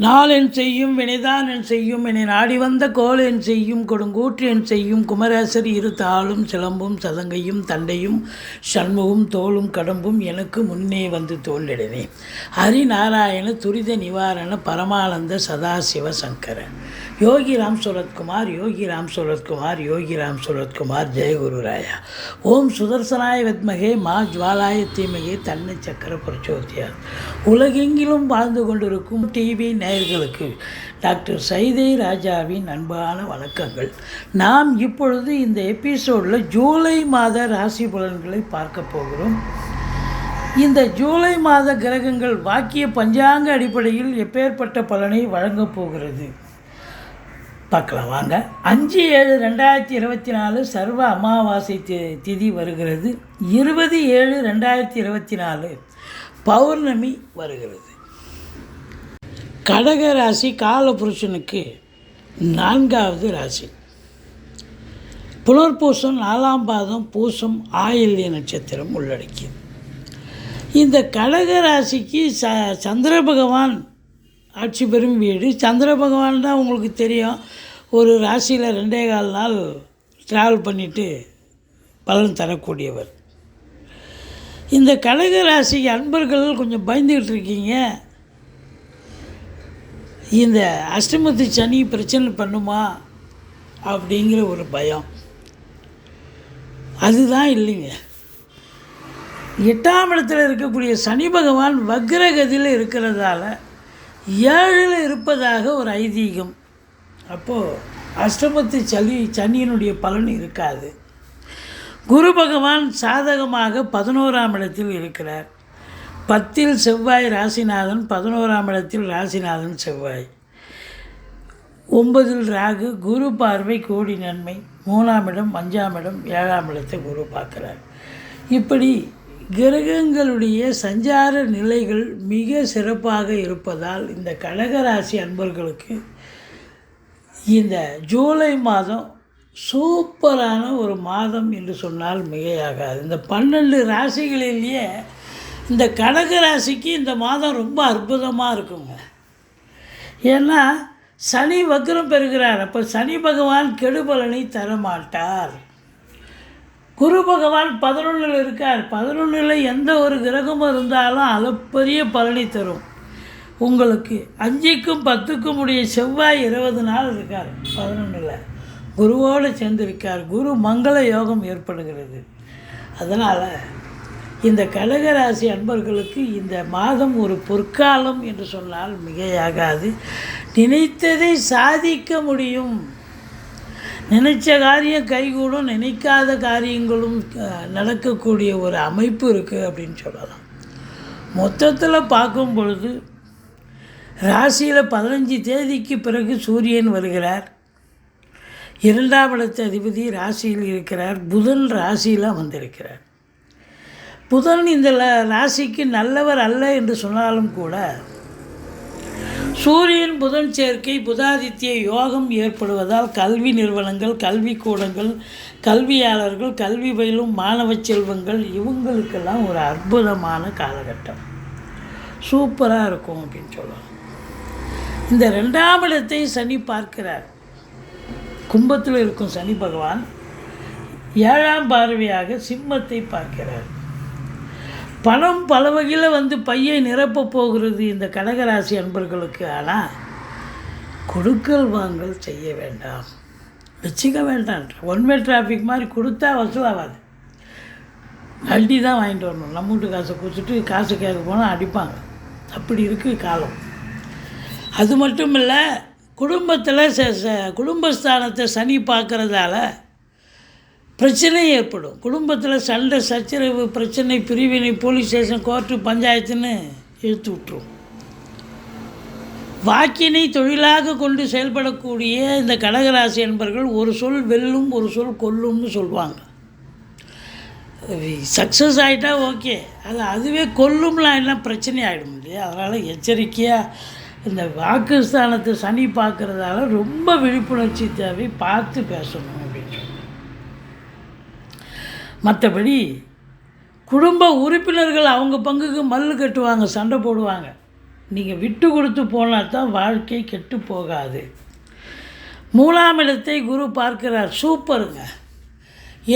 நாள் என் செய்யும் வினைதான் என் செய்யும் என்னை நாடி வந்த கோல் என் செய்யும் கொடுங்கூற்று என் செய்யும் குமரேசர் இரு தாளும் சிலம்பும் சதங்கையும் தண்டையும் சண்முகம் தோளும் கடம்பும் எனக்கு முன்னே வந்து தோல்லிடனே ஹரிநாராயண துரித நிவாரண பரமானந்த சதாசிவ சங்கரன் யோகிராம் சுரத்குமார் யோகி ராம் சுரத்குமார் யோகிராம் சுரத்குமார் ஜெயகுருராயா ஓம் சுதர்சனாய வித்மகே மா ஜுவாலாய தீமகே தன்னை சக்கர பிரச்சோதியார் உலகெங்கிலும் வாழ்ந்து கொண்டிருக்கும் டிவி நேயர்களுக்கு. டாக்டர் சைதை ராஜாவின் அன்பான வணக்கங்கள். நாம் இப்பொழுது இந்த எபிசோடில் ஜூலை மாத ராசி பலன்களை பார்க்க போகிறோம். இந்த ஜூலை மாத கிரகங்கள் வாக்கிய பஞ்சாங்க அடிப்படையில் எப்பேற்பட்ட பலனை வழங்கப் போகிறது? பார்க்கலாம் வாங்க. அஞ்சு ஏழு ரெண்டாயிரத்தி இருபத்தி நாலு சர்வ அமாவாசை தி திதி வருகிறது. இருபது ஏழு ரெண்டாயிரத்தி இருபத்தி நாலு பௌர்ணமி வருகிறது. கடக ராசி காலபுருஷனுக்கு நான்காவது ராசி. புனர்பூசம் நாலாம் பாதம் பூசம் ஆயில்ய நட்சத்திரம் உள்ளடக்கியது. இந்த கடக ராசிக்கு ச சந்திர பகவான் ஆட்சி பெறும் வீடு. சந்திர பகவான் தான் உங்களுக்கு தெரியும். ஒரு ராசியில் ரெண்டே கால் நாள் ட்ராவல் பண்ணிவிட்டு பலன் தரக்கூடியவர். இந்த கடக ராசி அன்பர்கள் கொஞ்சம் பயந்துக்கிட்டு இருக்கீங்க. இந்த அஷ்டமத்து சனி பிரச்சனை பண்ணுமா அப்படிங்கிற ஒரு பயம். அதுதான் இல்லைங்க. எட்டாம் இடத்துல இருக்கக்கூடிய சனி பகவான் வக்ரகதியில் இருக்கிறதால ஏழில் இருப்பதாக ஒரு ஐதீகம். அப்போது அஷ்டமத்து சளி சனியினுடைய பலன் இருக்காது. குரு பகவான் சாதகமாக பதினோராம் இடத்தில் இருக்கிறார். பத்தில் செவ்வாய் ராசிநாதன் பதினோராம் இடத்தில் ராசிநாதன் செவ்வாய். ஒன்பதில் ராகு குரு பார்வை கோடி நன்மை. மூணாம் இடம் அஞ்சாம் இடம் ஏழாம் இடத்தை குரு பார்க்குறார். இப்படி கிரகங்களுடைய சஞ்சார நிலைகள் மிக சிறப்பாக இருப்பதால் இந்த கடகராசி அன்பர்களுக்கு இந்த ஜூலை மாதம் சூப்பரான ஒரு மாதம் என்று சொன்னால் மிகையாகாது. இந்த பன்னெண்டு ராசிகளிலேயே இந்த கடக ராசிக்கு இந்த மாதம் ரொம்ப அற்புதமாக இருக்குங்க. ஏன்னா சனி வக்ரம் பெறுகிறார். அப்போ சனி பகவான் கெடுபலனை தரமாட்டார். குரு பகவான் பதினொன்றில் இருக்கார். பதினொன்றில் எந்த ஒரு கிரகமும் இருந்தாலும் அளப்பரிய பலனை தரும். உங்களுக்கு அஞ்சுக்கும் பத்துக்கும் உடைய செவ்வாய் இருபது நாள் இருக்கார். பதினொன்றில் குருவோடு சேர்ந்திருக்கார். குரு மங்கள யோகம் ஏற்படுகிறது. அதனால் இந்த கடகராசி அன்பர்களுக்கு இந்த மாதம் ஒரு பொற்காலம் என்று சொன்னால் மிகையாகாது. நினைத்ததை சாதிக்க முடியும். நினைச்ச காரியம் கைகூடும் நினைக்காத காரியங்களும் நடக்கக்கூடிய ஒரு அமைப்பு இருக்குது அப்படின்னு சொல்லலாம். மொத்தத்தில் பார்க்கும் பொழுது ராசியில் பதினஞ்சு தேதிக்கு பிறகு சூரியன் வருகிறார். இரண்டாம் இடத்த அதிபதி ராசியில் இருக்கிறார். புதன் ராசியில் வந்திருக்கிறார் புதன் இந்த ராசிக்கு நல்லவர் அல்ல என்று சொன்னாலும் கூட சூரியன் புதன் சேர்க்கை புதாதித்ய யோகம் ஏற்படுவதால் கல்வி நிறுவனங்கள் கல்வி கூடங்கள் கல்வியாளர்கள் கல்வி பயிலும் மாணவ செல்வங்கள் இவங்களுக்கெல்லாம் ஒரு அற்புதமான காலகட்டம். சூப்பராக இருக்கும் அப்படின்னு சொல்லலாம். இந்த ரெண்டாம் இடத்தை சனி பார்க்கிறார். கும்பத்தில் இருக்கும் சனி பகவான் ஏழாம் பார்வையாக சிம்மத்தை பார்க்கிறார். பணம் பல வகையில் வந்து பையை நிரப்பப் போகிறது இந்த கடகராசி அன்பர்களுக்கு. ஆனால் கொடுக்கல் வாங்கல் செய்ய வேண்டாம். வச்சுக்க வேண்டாம். ஒன் வே டிராஃபிக் மாதிரி கொடுத்தா வசூலாகாது வண்டி தான் வாங்கிட்டு வரணும். நம்ம வீட்டு காசை கொடுத்துட்டு காசு கேட்க போனால் அடிப்பாங்க. அப்படி இருக்குது காலம். அது மட்டும் இல்லை குடும்பத்தில் ச ச- குடும்பஸ்தானத்தை சனி பார்க்குறதால பிரச்சனை ஏற்படும். குடும்பத்தில் சண்டை சச்சரவு பிரச்சனை பிரிவினை போலீஸ் ஸ்டேஷன் கோர்ட்டு பஞ்சாயத்துன்னு இழுத்து விட்டுரும். வாக்கினை தொழிலாக கொண்டு செயல்படக்கூடிய இந்த கடகராசி என்பர்கள் ஒரு சொல் வெல்லும் ஒரு சொல் கொல்லும்னு சொல்லுவாங்க சக்ஸஸ் ஆகிட்டா ஓகே. அது அதுவே கொல்லும்லாம் என்ன பிரச்சனை ஆகிடும் இல்லையா? அதனால் எச்சரிக்கையாக இந்த வாக்குஸ்தானத்தை சனி பார்க்குறதால ரொம்ப விழிப்புணர்ச்சி தேவை பார்த்து பேசணும். மற்றபடி குடும்ப உறுப்பினர்கள் அவங்க பங்குக்கு மல்லு கட்டுவாங்க சண்டை போடுவாங்க. நீங்கள் விட்டு கொடுத்து போனால் தான் வாழ்க்கை கெட்டு போகாது. மூணாம் இடத்தை குரு பார்க்கிறார். சூப்பருங்க.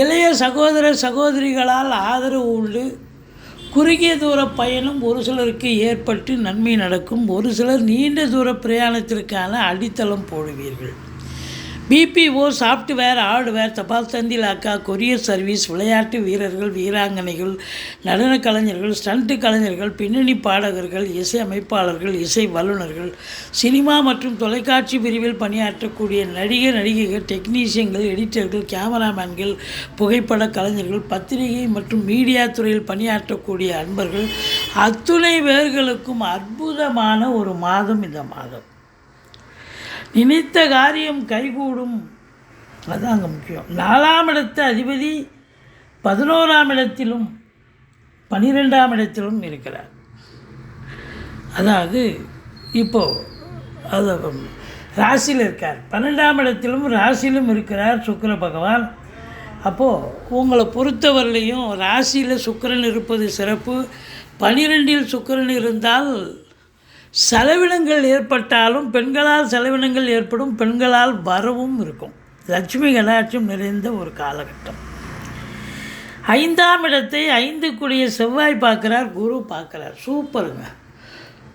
இளைய சகோதர சகோதரிகளால் ஆதரவு உண்டு. குறுகிய தூர பயணம் ஒரு சிலருக்கு ஏற்பட்டு நன்மை நடக்கும். ஒரு சிலர் நீண்ட தூர பிரயாணத்திற்கான அடித்தளம் போடுவீர்கள். பிபிஓ சாஃப்ட்வேர் ஹார்ட்வேர் தபால் தந்திலாக்கா கொரியர் சர்வீஸ் விளையாட்டு வீரர்கள் வீராங்கனைகள் நடன கலைஞர்கள் ஸ்டண்ட்டு கலைஞர்கள் பின்னணி பாடகர்கள் இசை அமைப்பாளர்கள் இசை வல்லுநர்கள் சினிமா மற்றும் தொலைக்காட்சி பிரிவில் பணியாற்றக்கூடிய நடிகர் நடிகைகள் டெக்னீஷியன்கள் எடிட்டர்கள் கேமராமேன்கள் புகைப்பட கலைஞர்கள் பத்திரிகை மற்றும் மீடியா துறையில் பணியாற்றக்கூடிய அன்பர்கள் அத்துணை பேர்களுக்கும் அற்புதமான ஒரு மாதம் இந்த மாதம். நினைத்த காரியம் கைகூடும். அதுதான் அங்கே முக்கியம். நாலாம் இடத்து அதிபதி பதினோராம் இடத்திலும் பன்னிரெண்டாம் இடத்திலும் இருக்கிறார். அதாவது இப்போது அது ராசியில் இருக்கார். பன்னெண்டாம் இடத்திலும் ராசியிலும் இருக்கிறார் சுக்கர பகவான். அப்போது உங்களை பொறுத்தவரையிலையும் ராசியில் சுக்கிரன் இருப்பது சிறப்பு. பனிரெண்டில் சுக்கரன் இருந்தால் செலவினங்கள் ஏற்பட்டாலும் பெண்களால் செலவினங்கள் ஏற்படும் பெண்களால் வரவும் இருக்கும். லட்சுமி கடாட்சம் நிறைந்த ஒரு காலகட்டம். ஐந்தாம் இடத்தை ஐந்து கூடிய செவ்வாய் பார்க்குறார் குரு பார்க்குறார். சூப்பருங்க.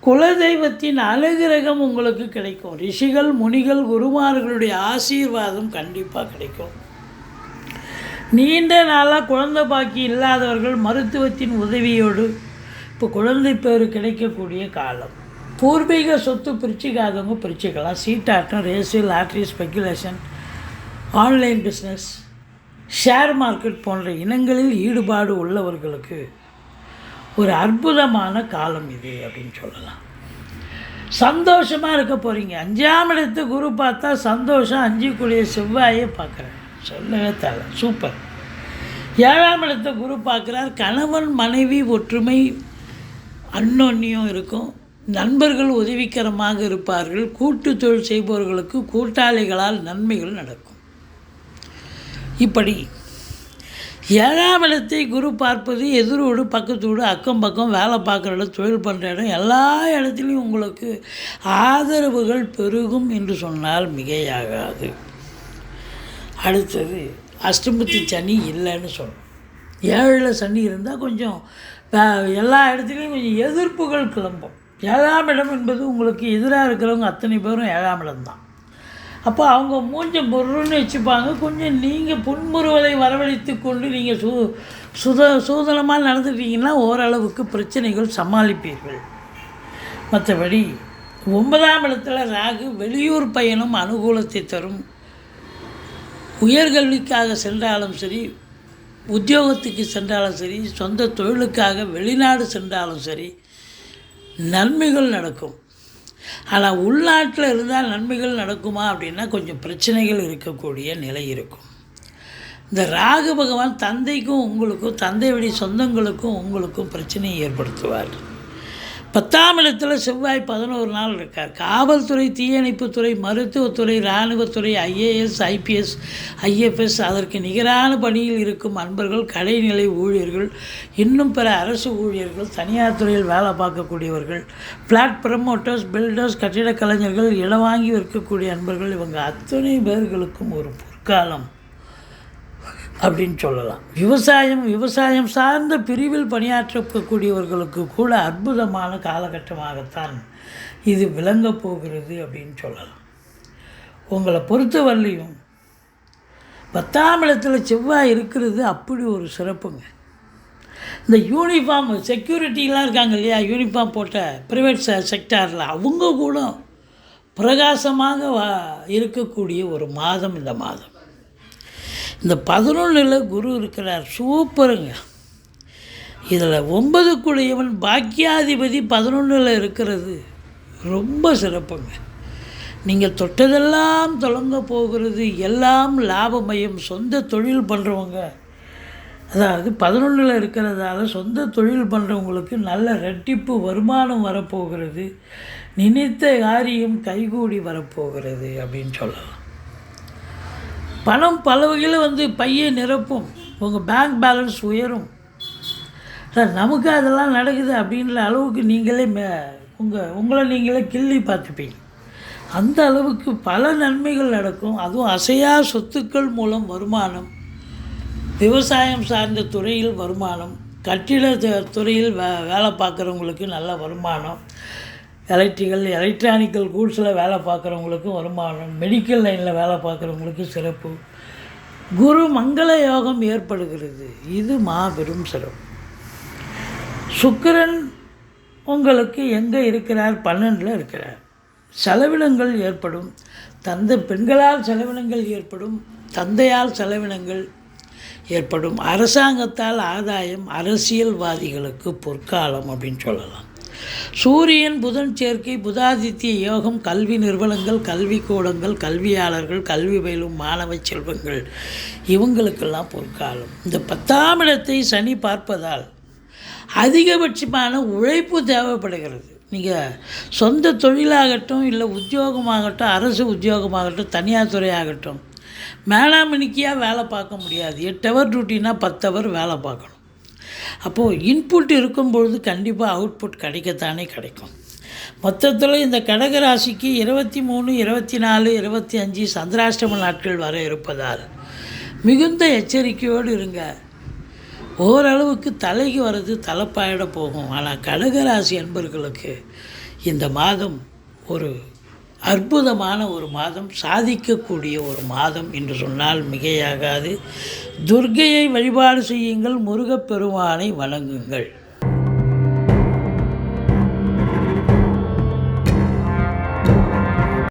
குலதெய்வத்தின் அனுகிரகம் உங்களுக்கு கிடைக்கும். ரிஷிகள் முனிகள் குருமார்களுடைய ஆசீர்வாதம் கண்டிப்பாக கிடைக்கும். நீண்ட நாளாக குழந்தை பாக்கி இல்லாதவர்கள் மருத்துவத்தின் உதவியோடு இப்போ குழந்தை பேர் கிடைக்கக்கூடிய காலம். பூர்வீக சொத்து பிரிச்சுக்காதவங்க பிரிச்சுக்கலாம். சீட்டாட்டம் race lottery speculation online business share market போன்ற இனங்களில் ஈடுபாடு உள்ளவர்களுக்கு ஒரு அற்புதமான காலம் இது அப்படின்னு சொல்லலாம். சந்தோஷமாக இருக்க போகிறீங்க அஞ்சாம் இடத்து குரு பார்த்தா சந்தோஷம் அஞ்சுக்குரிய செவ்வாயை பார்க்குறேன் சொல்லவே தேவை சூப்பர் ஏழாம் இடத்த குரு பார்க்குறார். கணவன் மனைவி ஒற்றுமை அன்னொன்னியும் இருக்கும். நண்பர்கள் உதவிகரமாக இருப்பார்கள். கூட்டு தொழில் செய்பவர்களுக்கு கூட்டாளிகளால் நன்மைகள் நடக்கும். இப்படி ஏழாம் இடத்தை குரு பார்ப்பது எதிரோடு பக்கத்தோடு அக்கம் பக்கம் வேலை பார்க்குற இடம் தொழில் பண்ணுற இடம் எல்லா இடத்துலையும் உங்களுக்கு ஆதரவுகள் பெருகும் என்று சொன்னால் மிகையாகாது. அடுத்தது அஷ்டமத்து சனி இல்லைன்னு சொல்லணும். ஏழில் சனி இருந்தால் கொஞ்சம் எல்லா இடத்துலையும் கொஞ்சம் எதிர்ப்புகள் கிளம்பும். ஏழாம் இடம் என்பது உங்களுக்கு எதிராக இருக்கிறவங்க அத்தனை பேரும் ஏழாம் இடம்தான் அப்போ அவங்க மூஞ்ச பொருள்னு வச்சுப்பாங்க. கொஞ்சம் நீங்கள் புன்முறுவதை வரவழைத்து கொண்டு நீங்கள் சூ சுத சூதனமாக நடந்துட்டீங்கன்னா ஓரளவுக்கு பிரச்சனைகள் சமாளிப்பீர்கள். மற்றபடி ஒன்பதாம் இடத்துல ராகு வெளியூர் பயணம் அனுகூலத்தை தரும். உயர்கல்விக்காக சென்றாலும் சரி உத்தியோகத்துக்கு சென்றாலும் சரி சொந்த தொழிலுக்காக வெளிநாடு சென்றாலும் சரி நன்மைகள் நடக்கும். ஆனால் உள்நாட்டில் இருந்தால் நன்மைகள் நடக்குமா அப்படின்னா கொஞ்சம் பிரச்சனைகள் இருக்கக்கூடிய நிலை இருக்கும். இந்த ராகு பகவான் தந்தைக்கும் உங்களுக்கும் தந்தை வழி சொந்தங்களுக்கும் உங்களுக்கும் பிரச்சனையை ஏற்படுத்துவார். பத்தாம் இடத்துல செவ்வாய் பதினோரு நாள் இருக்கார். காவல்துறை தீயணைப்புத்துறை மருத்துவத்துறை இராணுவத்துறை ஐஏஎஸ் ஐபிஎஸ் ஐஎஃப்எஸ் அதற்கு நிகரான பணியில் இருக்கும் அன்பர்கள் கடைநிலை ஊழியர்கள் இன்னும் பிற அரசு ஊழியர்கள் தனியார் துறையில் வேலை பார்க்கக்கூடியவர்கள் ஃப்ளாட் ப்ரமோட்டர்ஸ் பில்டர்ஸ் கட்டிடக் கலைஞர்கள் இடம் வாங்கி விற்கக்கூடிய அன்பர்கள் இவங்க அத்தனை பேர்களுக்கும் ஒரு பொற்காலம். அப்படின்னு சொல்லலாம். விவசாயம் விவசாயம் சார்ந்த பிரிவில் பணியாற்றக்கூடியவர்களுக்கு கூட அற்புதமான காலகட்டமாகத்தான் இது விளங்கப் போகிறது அப்படின்னு சொல்லலாம். உங்களை பொறுத்தவரையிலையும் பத்தாம் இடத்துல செவ்வாய் இருக்கிறது அப்படி ஒரு சிறப்புங்க. இந்த யூனிஃபார்ம் செக்யூரிட்டிலாம் இருக்காங்க இல்லையா? யூனிஃபார்ம் போட்ட ப்ரைவேட் செக்டாரில் அவங்க கூட பிரகாசமாக வா இருக்கக்கூடிய ஒரு மாதம் இந்த மாதம். இந்த பதினொன்றில் குரு இருக்கிறார். சூப்பருங்க. இதில் ஒன்பதுக்குடையவன் பாக்கியாதிபதி பதினொன்றில் இருக்கிறது. ரொம்ப சிறப்புங்க. நீங்கள் தொட்டதெல்லாம் தொடங்க போகிறது எல்லாம் லாபமயம் சொந்த தொழில் பண்ணுறவங்க அதாவது பதினொன்றில் இருக்கிறதால சொந்த தொழில் பண்ணுறவங்களுக்கு நல்ல ரெட்டிப்பு வருமானம் வரப்போகிறது. நினைத்த காரியம் கைகூடி வரப்போகிறது அப்படின்னு சொல்லலாம். பணம் பல வகையில் வந்து பையை நிரப்பும். உங்கள் பேங்க் பேலன்ஸ் உயரும். சார் நமக்கு அதெல்லாம் நடக்குது அப்படின்ற அளவுக்கு நீங்களே மே உங்கள் உங்களை நீங்களே கிள்ளி பார்த்துப்பீங்க. அந்த அளவுக்கு பல நன்மைகள் நடக்கும். அதுவும் அசையா சொத்துக்கள் மூலம் வருமானம் விவசாயம் சார்ந்த துறையில் வருமானம் கட்டிட துறையில் வே வேலை பார்க்குறவங்களுக்கு நல்ல வருமானம் எலக்ட்ரிக்கல் எலக்ட்ரானிக்கல் கூட்ஸில் வேலை பார்க்குறவங்களுக்கும் வருமானம் மெடிக்கல் லைனில் வேலை பார்க்குறவங்களுக்கும் சிறப்பு. குரு மங்கள யோகம் ஏற்படுகிறது. இது மாபெரும் சிறப்பு. சுக்கிரன் உங்களுக்கு எங்கே இருக்கிறார்? பன்னெண்டில் இருக்கிறார். செலவினங்கள் ஏற்படும். தந்தை பெண்களால் செலவினங்கள் ஏற்படும். தந்தையால் செலவினங்கள் ஏற்படும். அரசாங்கத்தால் ஆதாயம் அரசியல்வாதிகளுக்கு பொற்காலம் அப்படின்னு சொல்லலாம். சூரியன் புதன் சேர்க்கை புதாதித்ய யோகம் கல்வி நிறுவனங்கள் கல்வி கூடங்கள் கல்வியாளர்கள் கல்வி பயிலும் மாணவ செல்வங்கள். இவங்களுக்கெல்லாம் பொற்காலம். இந்த பத்தாம் இடத்தை சனி பார்ப்பதால் அதிகபட்சமான உழைப்பு தேவைப்படுகிறது. நீங்கள் சொந்த தொழிலாகட்டும் இல்லை உத்தியோகமாகட்டும் அரசு உத்தியோகமாகட்டும் தனியார் துறையாகட்டும் மேலாமணிக்கியாக வேலை பார்க்க முடியாது. எட்டு ஹவர் டியூட்டினா பத்து ஹவர் வேலை பார்க்கணும். அப்போது இன்புட் இருக்கும்பொழுது கண்டிப்பாக அவுட்புட் கிடைக்கத்தானே கிடைக்கும். மொத்தத்தில் இந்த கடகராசிக்கு இருபத்தி மூணு இருபத்தி நாலு இருபத்தி அஞ்சு சந்திராஷ்டம நாட்கள் வர இருப்பதால் மிகுந்த எச்சரிக்கையோடு இருங்க. ஓரளவுக்கு தலைக்கு வர்றது தலைப்பாயிட போகும். ஆனால் கடகராசி அன்பர்களுக்கு இந்த மாதம் ஒரு அற்புதமான ஒரு மாதம் சாதிக்கக்கூடிய ஒரு மாதம் என்று சொன்னால் மிகையாகாது. துர்க்கையை வழிபாடு செய்யுங்கள் முருகப்பெருமானை வணங்குங்கள்.